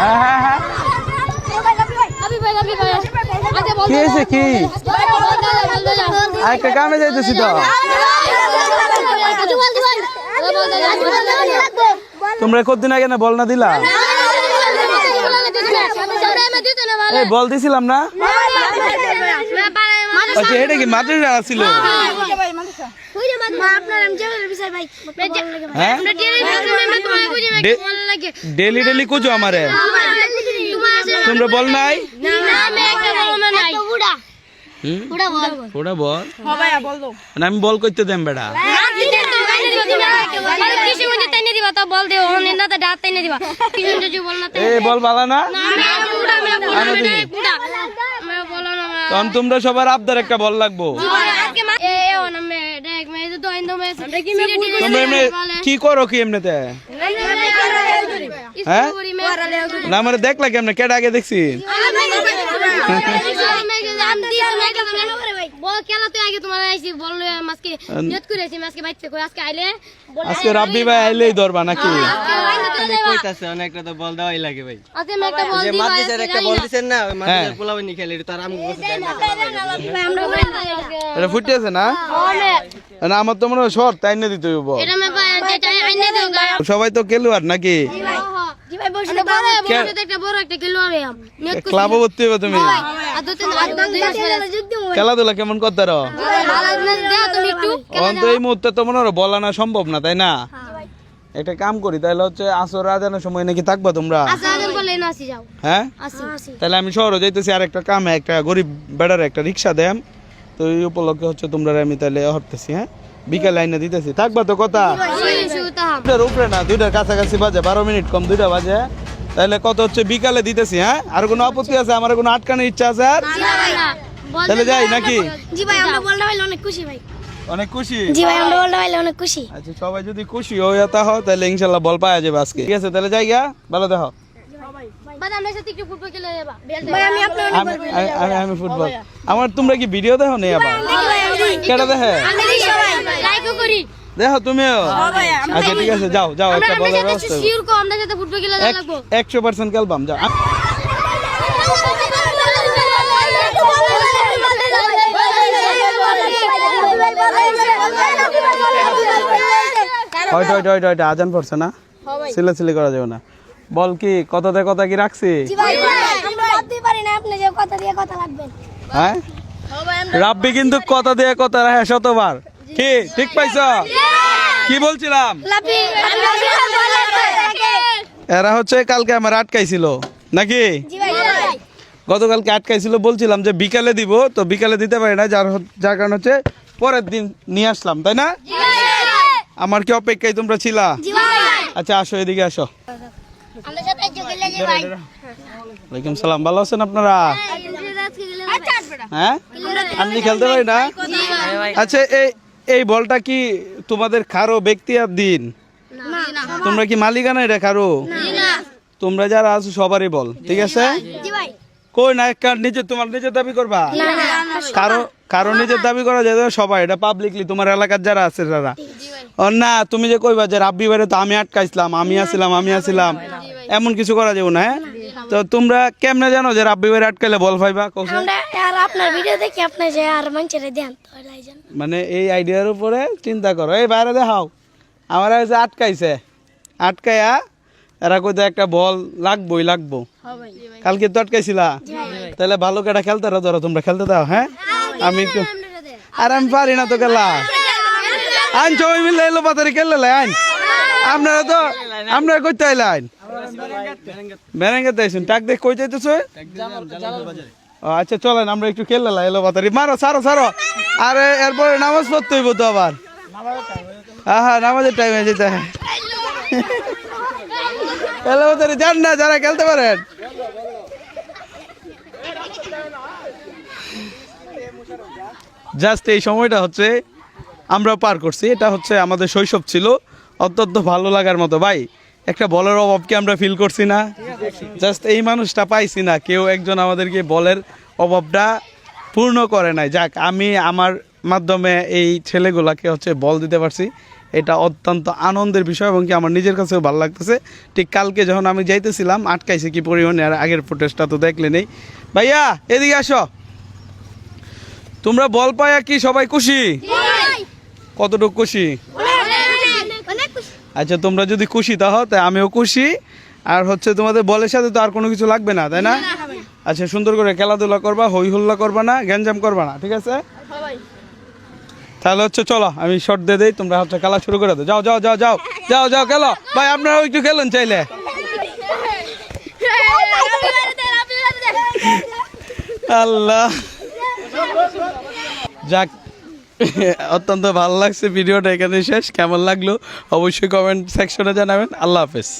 হ্যাঁ হ্যাঁ হ্যাঁ। কি হয়েছে কি? আর একটা কামে যাইতেছি তো। তোমরা কতদিন আগে না বল না দিলা? এই বল দিছিলাম না? আচ্ছা এটা কি মাটির ছিল? ডেলি ডেলি কুজো আমারে তোমরা বল নাই হুম? ওটা বল মানে আমি বল করতে দেন বেটা বল দে ওনে না তো ডাত দিবা কিছু কিছু বল না এ বল বালা না আমি দিবি। বলো না তখন তোমরা সবার আবদার একটা বল লাগবো কি করো কি এমনিতে হ্যাঁ না আমার দেখলা কেমনে কেটে আগে দেখছি আজকে রাব্বি ভাই আইলেই ধরবা নাকি? কইতাছে অনেকটা তো বল দেওয়াই লাগে ভাই যে মাদ্রাসার একটা বল দিছেন না। ওই হ্যাঁ। খেলে না এটা ফুটে আছে না না আমার তো মনে হয় শর্ট তাই না দিতে হইব। সবাই তো খেলোয়াড় নাকি? ক্লাবও ভর্তি হবে তুমি? খেলাধুলা কেমন করতে রো অন্ত এই মুহূর্তে তো মনে হয় বলা না সম্ভব না তাই না? একটা কাম করি তাহলে হচ্ছে আসর আজানের সময় নাকি থাকবা তোমরা? হ্যাঁ? তাহলে আমি শহরে যাইতেছি আর একটা কামে একটা গরিব বেড়ার একটা রিক্সা দেম তো এই উপলক্ষে হচ্ছে তোমরা আমি তাহলে হরতেছি হ্যাঁ? বিকালে আইনে দিতেছি। থাকবা তো কথা? উপরে না দুইটার কাছাকাছি বাজে বারো মিনিট কম দুইটা বাজে। তাহলে কত হচ্ছে? বিকালে দিতেছি হ্যাঁ? আর কোনো আপত্তি আছে? আমার কোনো আটকানোর ইচ্ছা আছে আর? তাহলে যাই নাকি? জি ভাই আমরা বলতে পারলে অনেক খুশি ভাই। অনেক খুশি? জি ভাই আমরা বলতে পারলে অনেক খুশি। আচ্ছা সবাই যদি খুশি হয়ে তা হয় তাহলে ইনশাল্লাহ বল পাওয়া যাবে আজকে। ঠিক আছে তাহলে যাই গা ভালো দেখো বাদ আমরা সাথে একটু ফুটবল খেলে যাবা। ভাই আমি ফুটবল আমার তোমরা কি ভিডিও দেখো নেই আবার? কেটা দেখে? দেখো তুমিও। আচ্ছা ঠিক আছে যাও যাও একটা ব্যবস্থা এক- একশো পার্সেন্ট খেলবাম যাও। হয়তো হয়তো হয়তো হয়তো আজান পড়ছে না? সিলে সিলে করা যাবে না। বল কি কথাতে কথা কি রাখছি? হ্যাঁ? রাব্বি কিন্তু কথা দিয়ে কথা রাখে শতবার। কি? ঠিক পাইছ? কি বলছিলাম? এরা হচ্ছে কালকে আমার আটকাইছিল নাকি? গতকালকে আটকাইছিল বলছিলাম যে বিকালে দিব তো বিকালে দিতে পারি না যার যার কারণ হচ্ছে পরের দিন নিয়ে আসলাম তাই না? আমার কি অপেক্ষায় তোমরা ছিলা? আচ্ছা আসো এদিকে আসো। ওয়ালাইকুম সালাম ভালো আছেন আপনারা? আচ্ছা হ্যাঁ? আমি খেলতে পারি না? আচ্ছা এই এই বলটা কি তোমাদের কারও ব্যক্তি আর দিন তোমরা কি মালিকানা এটা কারও? তোমরা যারা আছো সবারই বল ঠিক আছে? কই না কার নিজে তোমার নিজের দাবি করবা? কারও কারও নিজের দাবি করা যায় সবাই। এটা পাবলিকলি তোমার এলাকার যারা আছে তারা ও না তুমি যে কইবা যে রাব্বি বাইরে তো আমি আটকাইছিলাম আমি আসছিলাম আমি আসছিলাম এমন কিছু করা যাবে না হ্যাঁ? তো তোমরা কেমনে জানো যে রাব্বি বাইরে আটকাইলে বল পাইবা আর আপনার ভিডিও দেখি আপনি যে আর মানুষের দেন মানে এই আইডিয়ার উপরে চিন্তা করো। এই বাইরে দেখাও। আমার আটকাইছে। আটকাইয়া এরা কইতে একটা বল লাগবোই লাগবো। কালকে তো আটকাইছিলা? তাহলে ভালো কেটা খেলতে রো ধরো তোমরা খেলতে দাও হ্যাঁ? আমি একটু আর আমি পারি না তো খেলা। আইন সবাই মিলে এলো পাতারি খেললে আইন। আপনারা তো আপনারা কইতে আইলে আইন। বেরেঙ্গে তাইছেন টাক দেখ কই যাইতেছো? আচ্ছা চলেন আমরা একটু খেললে এলো পাতারি। মারো সারো সারো আরে এরপরে নামাজ পড়তে হইব তো আবার। হ্যাঁ হ্যাঁ নামাজের টাইমে যেতে হয় যান না, যারা খেলতে পারেন। জাস্ট এই সময়টা হচ্ছে আমরা পার করছি। এটা হচ্ছে আমাদের শৈশব ছিল। অত্যন্ত ভালো লাগার মতো। ভাই, একটা বলের অভাবকে আমরা ফিল করছি না। জাস্ট এই মানুষটা পাইছি না। কেউ একজন আমাদেরকে বলের অভাবটা পূর্ণ করে নাই। যাক, আমি আমার মাধ্যমে এই ছেলেগুলাকে হচ্ছে বল দিতে পারছি। এটা অত্যন্ত আনন্দের বিষয় এবং কি আমার নিজের কাছেও ভালো লাগতেছে। ঠিক কালকে যখন আমি যাইতেছিলাম আটকাইছে কি পরিমাণে আর আগের ফুটেজটা তো দেখলে নেই। ভাইয়া এদিকে আসো। তোমরা বল পায়া কি সবাই খুশি? কতটুকু খুশি? আচ্ছা তোমরা যদি খুশি তা হও তাই আমিও খুশি। আর হচ্ছে তোমাদের বলের সাথে তো আর কোনো কিছু লাগবে না তাই না। আচ্ছা সুন্দর করে খেলাধুলা করবা হই হুল্লা করবা না গ্যাঞ্জাম করবা না ঠিক আছে? তাহলে হচ্ছে চলো, আমি শর্ট দিয়ে দেই, তোমরা হচ্ছে খেলা শুরু করে দাও। যাও যাও যাও যাও যাও যাও, খেলো। ভাই, আপনারাও একটু খেলেন চাইলে। আল্লাহ। যাক, অত্যন্ত ভালো লাগছে ভিডিওটা এখানে শেষ। কেমন লাগল? অবশ্যই কমেন্ট সেকশনে জানাবেন। আল্লাহ হাফেজ।